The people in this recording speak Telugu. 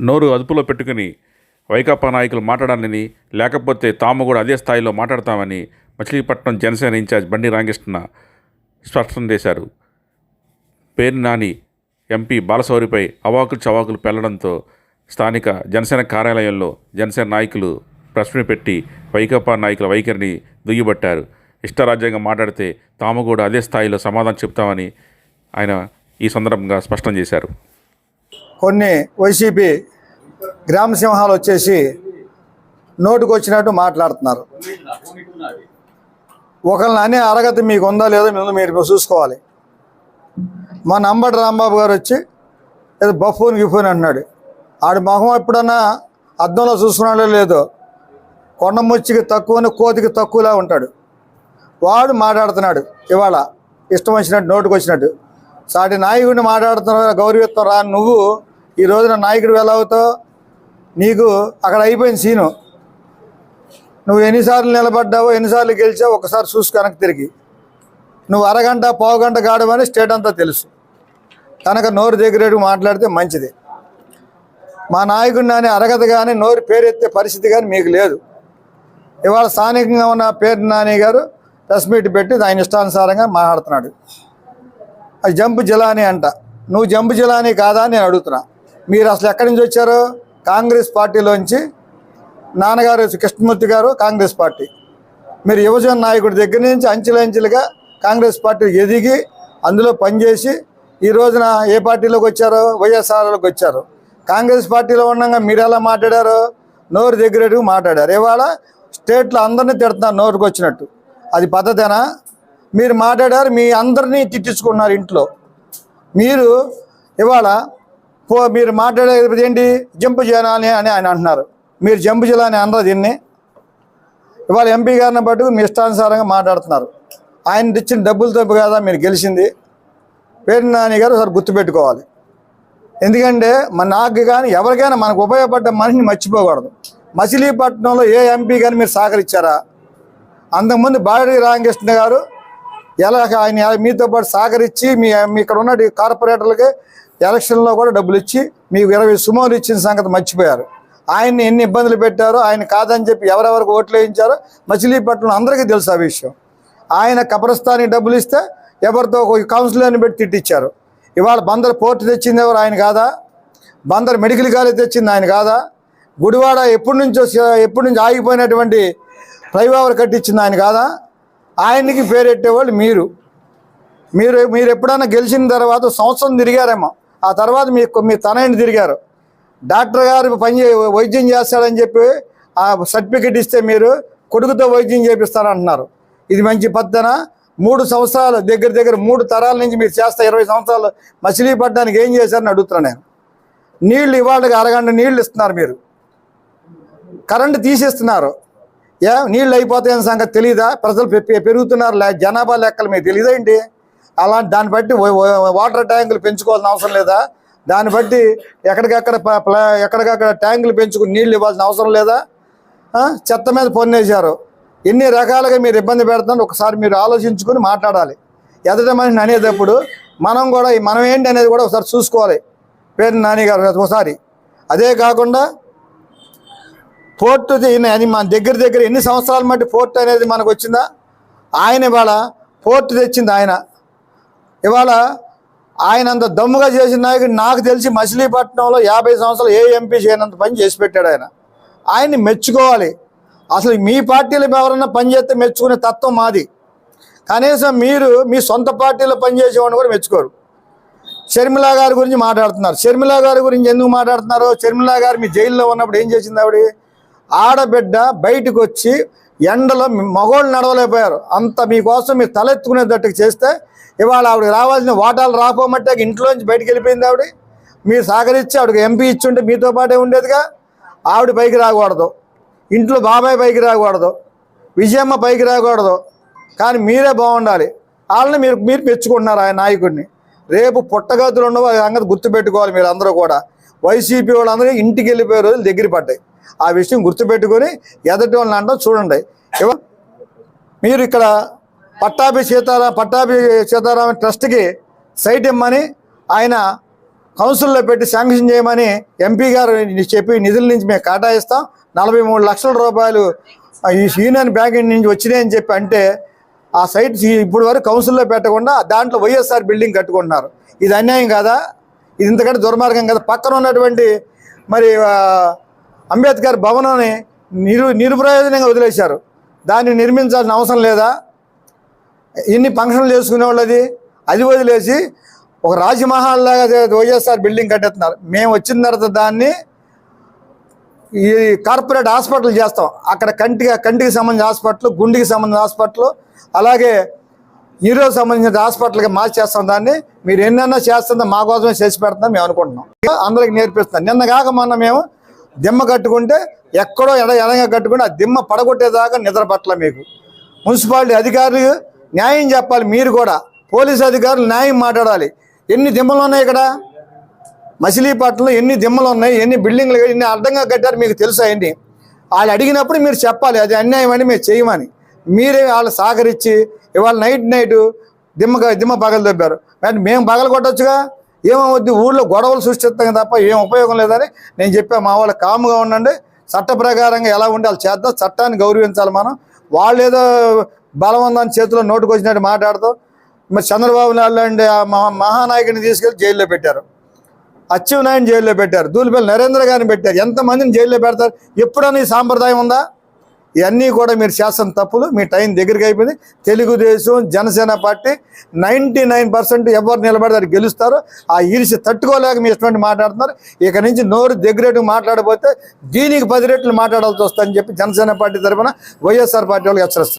నోరు అదుపులో పెట్టుకుని వైకాపా నాయకులు మాట్లాడాలని లేకపోతే తాము కూడా అదే స్థాయిలో మాట్లాడతామని మచిలీపట్నం జనసేన ఇన్ఛార్జ్ బండి రామకృష్ణ స్పష్టం చేశారు. పేరు నాని ఎంపీ బాలసౌరిపై అవాకులు చవాకులు పెళ్ళడంతో స్థానిక జనసేన కార్యాలయంలో జనసేన నాయకులు ప్రశ్న పెట్టి వైకాపా నాయకుల వైఖరిని దుయ్యబట్టారు. ఇష్టరాజ్యంగా మాట్లాడితే తాము కూడా అదే స్థాయిలో సమాధానం చెప్తామని ఆయన ఈ సందర్భంగా స్పష్టం చేశారు. కొన్ని వైసీపీ గ్రామ సింహాలు వచ్చేసి నోటుకు వచ్చినట్టు మాట్లాడుతున్నారు. ఒకళ్ళని అనే అరగతి మీకు ఉందా లేదో మిమ్మల్ని మీరు చూసుకోవాలి. మా నంబటి రాంబాబు గారు వచ్చి ఏదో బఫూన్ గిఫూన్ అన్నాడు ఆడి మొహం ఎప్పుడన్నా అద్దంలో చూసుకున్నాడో లేదో కొండముచ్చికి తక్కువని కోతికి తక్కువలా ఉంటాడు. వాడు మాట్లాడుతున్నాడు ఇవాళ. ఇష్టం వచ్చినట్టు నోటుకు వచ్చినట్టు సాటి నాయకుడిని మాట్లాడుతున్నా గౌరవిత్వం రా నువ్వు ఈ రోజున నాయకుడు వెళ్ళవుతావు నీకు అక్కడ అయిపోయింది సీను. నువ్వు ఎన్నిసార్లు నిలబడ్డావో ఎన్నిసార్లు గెలిచావో ఒకసారి చూసి కనుక తిరిగి. నువ్వు అరగంట పావు గంట గాడమని స్టేట్ అంతా తెలుసు. కనుక నోరు దగ్గరేటు మాట్లాడితే మంచిది. మా నాయకుడిని అని అరగదు కానీ నోరు పేరెత్తే పరిస్థితి కానీ మీకు లేదు. ఇవాళ స్థానికంగా ఉన్న పేరు నాని గారు ప్రెస్ మీట్ పెట్టి ఆయన ఇష్టానుసారంగా మాట్లాడుతున్నాడు. అది జంపు జిలాని అంట. నువ్వు జంపు జిలాని కాదా అని నేను అడుగుతున్నా. మీరు అసలు ఎక్కడి నుంచి వచ్చారు? కాంగ్రెస్ పార్టీలోంచి నాన్నగారు కృష్ణమూర్తి గారు కాంగ్రెస్ పార్టీ. మీరు యువజన నాయకుడి దగ్గర నుంచి అంచెలంచెలుగా కాంగ్రెస్ పార్టీ ఎదిగి అందులో పనిచేసి ఈ రోజున ఏ పార్టీలోకి వచ్చారో? వైఎస్ఆర్లోకి వచ్చారు. కాంగ్రెస్ పార్టీలో ఉండగా మీరు ఎలా మాట్లాడారు? నోరు దగ్గరకు మాట్లాడారు. ఇవాళ స్టేట్లో అందరినీ తిడుతున్నారు నోరుకు వచ్చినట్టు. అది పద్ధతేనా? మీరు మాట్లాడారు మీ అందరినీ తిట్టించుకున్నారు ఇంట్లో. మీరు ఇవాళ మీరు మాట్లాడేది ఏంటి? జంపు చేయాలని అని ఆయన అంటున్నారు. మీరు జంపు చేయాలని అనరు దీన్ని? ఇవాళ ఎంపీ గారిని పట్టుకుని మీ ఇష్టానుసారంగా మాట్లాడుతున్నారు. ఆయన ఇచ్చిన డబ్బులతో కదా మీరు గెలిచింది? పేరు నాని గారు ఒకసారి గుర్తుపెట్టుకోవాలి. ఎందుకంటే మన నాకు కానీ ఎవరికైనా మనకు ఉపయోగపడ్డ మనిషిని మర్చిపోకూడదు. మచిలీపట్నంలో ఏ ఎంపీ కానీ మీరు సహకరించారా? అంతకుముందు బాడి రామకృష్ణ గారు ఎలా ఆయన మీతో పాటు సహకరించి మీ ఇక్కడ ఉన్న కార్పొరేటర్లకి ఎలక్షన్లో కూడా డబ్బులు ఇచ్చి మీకు ఇరవై సుమోలు ఇచ్చిన సంగతి మర్చిపోయారు. ఆయన్ని ఎన్ని ఇబ్బందులు పెట్టారో ఆయన కాదని చెప్పి ఎవరెవరికి ఓట్లు వేయించారో మచిలీపట్నం అందరికీ తెలుసు ఆ విషయం. ఆయన కబ్రస్థానికి డబ్బులు ఇస్తే ఎవరితో ఒక కౌన్సిలర్ని పెట్టి తిట్టిచ్చారు. ఇవాళ బందర్ పోర్టు తెచ్చింది ఎవరు? ఆయన కాదా? బందర్ మెడికల్ కాలేజ్ తెచ్చింది ఆయన కాదా? గుడివాడ ఎప్పటి నుంచో ఎప్పటి నుంచి ఆగిపోయినటువంటి ఫ్లైఓవర్ కట్టించింది ఆయన కాదా? ఆయనకి పేరెట్టేవాళ్ళు మీరు. మీరు మీరు ఎప్పుడైనా గెలిచిన తర్వాత సంవత్సరం తిరిగారేమో. ఆ తర్వాత మీ మీ తనయుని తిరిగారు. డాక్టర్ గారు పని వైద్యం చేస్తాడని చెప్పి ఆ సర్టిఫికెట్ ఇస్తే మీరు కొడుకుతో వైద్యం చేపిస్తారంటున్నారు ఇది మంచి పద్ధన మూడు సంవత్సరాలు దగ్గర దగ్గర మూడు తరాల నుంచి మీరు చేస్తా ఇరవై సంవత్సరాలు మచిలీపట్నానికి ఏం చేశారని అడుగుతున్నా నేను. నీళ్ళు ఇవాళకి అరగంట నీళ్ళు ఇస్తున్నారు మీరు. కరెంటు తీసేస్తున్నారు. ఏ నీళ్ళు అయిపోతాయని సంగతి తెలియదా ప్రజలు పె- పెరుగుతున్నారు జనాభా లెక్కలు మీకు తెలియదా ఏంటి? అలాంటి దాన్ని బట్టి వాటర్ ట్యాంకులు పెంచుకోవాల్సిన అవసరం లేదా? దాన్ని బట్టి ఎక్కడికక్కడ ప- ఎక్కడికక్కడ ట్యాంకులు పెంచుకుని నీళ్ళు ఇవ్వాల్సిన అవసరం లేదా? చెత్త మీద పొన్నేశారు. ఎన్ని రకాలుగా మీరు ఇబ్బంది పెడుతున్నారు ఒకసారి మీరు ఆలోచించుకుని మాట్లాడాలి. ఎదట మనిషిని అనేటప్పుడు మనం కూడా మనం ఏంటి అనేది కూడా ఒకసారి చూసుకోవాలి. పేరు నాని గారు ఒకసారి. అదే కాకుండా పోర్టు అని అది మన దగ్గర దగ్గర ఎన్ని సంవత్సరాల మట్టి పోర్ట్ అనేది మనకు వచ్చిందా? ఆయన ఇవాళ పోర్టు తెచ్చింది ఆయన. ఇవాళ ఆయన అంత దమ్ముగా చేసిన నాయకుడు నాకు తెలిసి మచిలీపట్నంలో యాభై సంవత్సరాలు ఏ ఎంపీ చేయనంత పని చేసి పెట్టాడు ఆయన. ఆయన్ని మెచ్చుకోవాలి. అసలు మీ పార్టీలో ఎవరన్నా పనిచేస్తే మెచ్చుకునే తత్వం మాది. కనీసం మీరు మీ సొంత పార్టీలో పనిచేసేవాడిని కూడా మెచ్చుకోరు. షర్మిల గారి గురించి మాట్లాడుతున్నారు. షర్మిల గారి గురించి ఎందుకు మాట్లాడుతున్నారు? షర్మిల గారు మీ జైల్లో ఉన్నప్పుడు ఏం చేసింది ఆవిడ? ఆడబిడ్డ బయటకు వచ్చి ఎండలో మగోళ్ళు నడవలేకపోయారు. అంత మీకోసం మీరు తలెత్తుకునేటట్టు చేస్తే ఇవాళ ఆవిడకి రావాల్సిన వాటాలు రాకపోమట్టే ఇంట్లోంచి బయటకు వెళ్ళిపోయింది ఆవిడ. మీరు సహకరించి ఆవిడకి ఎంపీ ఇచ్చుంటే మీతో పాటే ఉండేదిగా. ఆవిడ పైకి రాకూడదు. ఇంట్లో బాబాయ్ పైకి రాకూడదు. విజయమ్మ పైకి రాకూడదు. కానీ మీరే బాగుండాలి. వాళ్ళని మీరు మీరు మెచ్చుకుంటున్నారు ఆయన నాయకుడిని. రేపు పుట్టగతులు ఉండవు ఆ సంగతి గుర్తుపెట్టుకోవాలి మీరు అందరూ కూడా. వైసీపీ వాళ్ళందరూ ఇంటికి వెళ్ళిపోయే రోజులు దగ్గర పడ్డాయి. ఆ విషయం గుర్తుపెట్టుకొని ఎదటి వాళ్ళని అంటాం చూడండి. మీరు ఇక్కడ పట్టాభి సీతారా పట్టాభి సీతారామ ట్రస్ట్కి సైట్ ఇమ్మని ఆయన కౌన్సిల్లో పెట్టి శాంక్షన్ చేయమని ఎంపీ గారు చెప్పి నిధుల నుంచి మేము కేటాయిస్తాం నలభై మూడు లక్షల రూపాయలు ఈ యూనియన్ బ్యాంక్ నుంచి వచ్చినాయని చెప్పి అంటే ఆ సైట్ ఇప్పుడు వరకు కౌన్సిల్లో పెట్టకుండా దాంట్లో వైఎస్ఆర్ బిల్డింగ్ కట్టుకుంటున్నారు. ఇది అన్యాయం కాదా? ఇది ఇంతకంటే దుర్మార్గం కదా? పక్కన ఉన్నటువంటి మరి అంబేద్కర్ భవనాన్ని నిరు నిరుప్రయోజనంగా వదిలేశారు. దాన్ని నిర్మించాల్సిన అవసరం లేదా? ఎన్ని ఫంక్షన్లు చేసుకునే వాళ్ళది? అది వదిలేసి ఒక రాజమహల్ లాగా వైఎస్ఆర్ బిల్డింగ్ కట్టేస్తున్నారు. మేము వచ్చిన తర్వాత దాన్ని ఈ కార్పొరేట్ హాస్పిటల్ చేస్తాం. అక్కడ కంటికి కంటికి సంబంధించిన హాస్పిటల్ గుండెకి సంబంధించిన హాస్పిటల్ అలాగే ఈరోజు సంబంధించిన హాస్పిటల్కి మార్చేస్తాం దాన్ని. మీరు ఎన్నైనా చేస్తుందో మా కోసమే చేసి పెడుతుందని మేము అనుకుంటున్నాం. అందరికి నేర్పిస్తాం నిన్న కాక మొన్న మేము దిమ్మ కట్టుకుంటే ఎక్కడో ఎడ ఎడంగా కట్టుకుంటే ఆ దిమ్మ పడగొట్టేదాకా నిద్ర పట్ల మీకు. మున్సిపాలిటీ అధికారులు న్యాయం చెప్పాలి మీరు కూడా. పోలీస్ అధికారులు న్యాయం మాట్లాడాలి. ఎన్ని దిమ్మలు ఉన్నాయి ఇక్కడ? మచిలీపట్నంలో ఎన్ని దిమ్మలు ఉన్నాయి? ఎన్ని బిల్డింగ్లు ఎన్ని అడ్డంగా కట్టారు మీకు తెలుసా ఎన్ని వాళ్ళు అడిగినప్పుడు మీరు చెప్పాలి. అది అన్యాయం అని మేము చేయమని. మీరే వాళ్ళు సహకరించి ఇవాళ నైట్ నైట్ దిమ్మ దిమ్మ పగలు దొబ్బారు అంటే మేము పగలు కొట్టచ్చుగా? ఏమవుద్ది? ఊళ్ళో గొడవలు సృష్టిస్తాం తప్ప ఏం ఉపయోగం లేదని నేను చెప్పా మా వాళ్ళు కాముగా ఉండండి చట్ట ప్రకారంగా ఎలా ఉండాలి చేద్దాం చట్టాన్ని గౌరవించాలి మనం. వాళ్ళు ఏదో బలవంతాన్ని చేతిలో నోటుకు వచ్చినట్టు మరి చంద్రబాబు నాయుడు అండి ఆ మహా మహానాయకుడిని తీసుకెళ్ళి జైల్లో పెట్టారు. అచ్చెన్నాయుని జైల్లో పెట్టారు. దూలిపల్లి నరేంద్ర గారిని పెట్టారు. ఎంతమందిని జైల్లో పెడతారు? ఎప్పుడన్నా ఈ సాంప్రదాయం ఉందా? ఇవన్నీ కూడా మీరు చేస్తున్న తప్పులు మీ టైం దగ్గరికి అయిపోయింది. Telugu Desam Janasena party ninety nine percent ఎవరు నిలబడతారు గెలుస్తారో ఆ ఈరిసి తట్టుకోలేక మీ ఇటువంటి మాట్లాడుతున్నారు. ఇక నుంచి నోరు దగ్గరేటు మాట్లాడబోతే దీనికి పది రెట్లు మాట్లాడాల్సి వస్తుందని చెప్పి జనసేన పార్టీ తరఫున వైఎస్ఆర్ పార్టీ వాళ్ళకి హెచ్చరిస్తున్నారు.